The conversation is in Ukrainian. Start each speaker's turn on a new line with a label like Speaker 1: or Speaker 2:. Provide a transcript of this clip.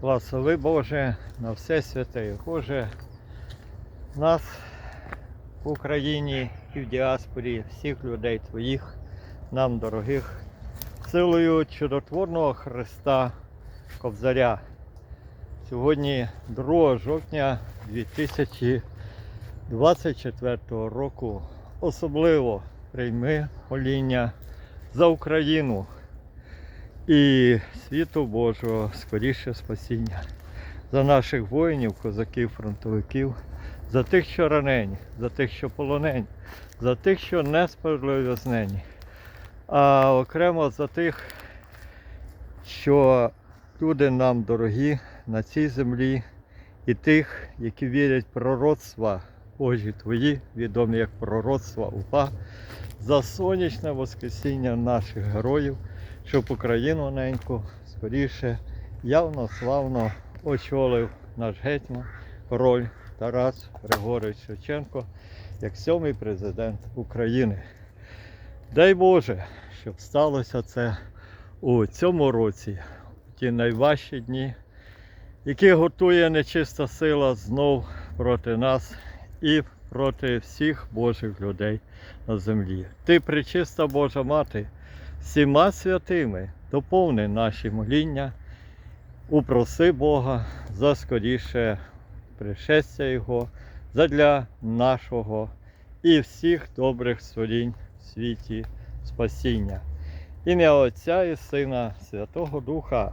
Speaker 1: Благослови Боже на все святе. і Боже, нас в Україні і в діаспорі, всіх людей Твоїх, нам дорогих, силою чудотворного Христа Кобзаря. Сьогодні 2 жовтня 2024 року особливо прийми моління за Україну і світу Божого скоріше спасіння. За наших воїнів, козаків, фронтовиків, за тих, що ранені, за тих, що полонені, за тих, що несправедливо знені, а окремо за тих, що люди нам дорогі на цій землі, і тих, які вірять в пророцтва Божі Твої, відомі як пророцтва УПА, за сонячне воскресіння наших героїв, щоб Україну неньку скоріше явно славно очолив наш гетьман, король Тарас Григорович Шевченко, як сьомий президент України. Дай Боже, щоб сталося це у цьому році, в ті найважчі дні, які готує нечиста сила знов проти нас і проти всіх Божих людей на землі. Ти, пречиста Божа Мати, всіма святими доповни наші моління, упроси Бога за скоріше пришестя Його, задля нашого і всіх добрих створінь в світі спасіння. Ім'я Отця і Сина, Святого Духа.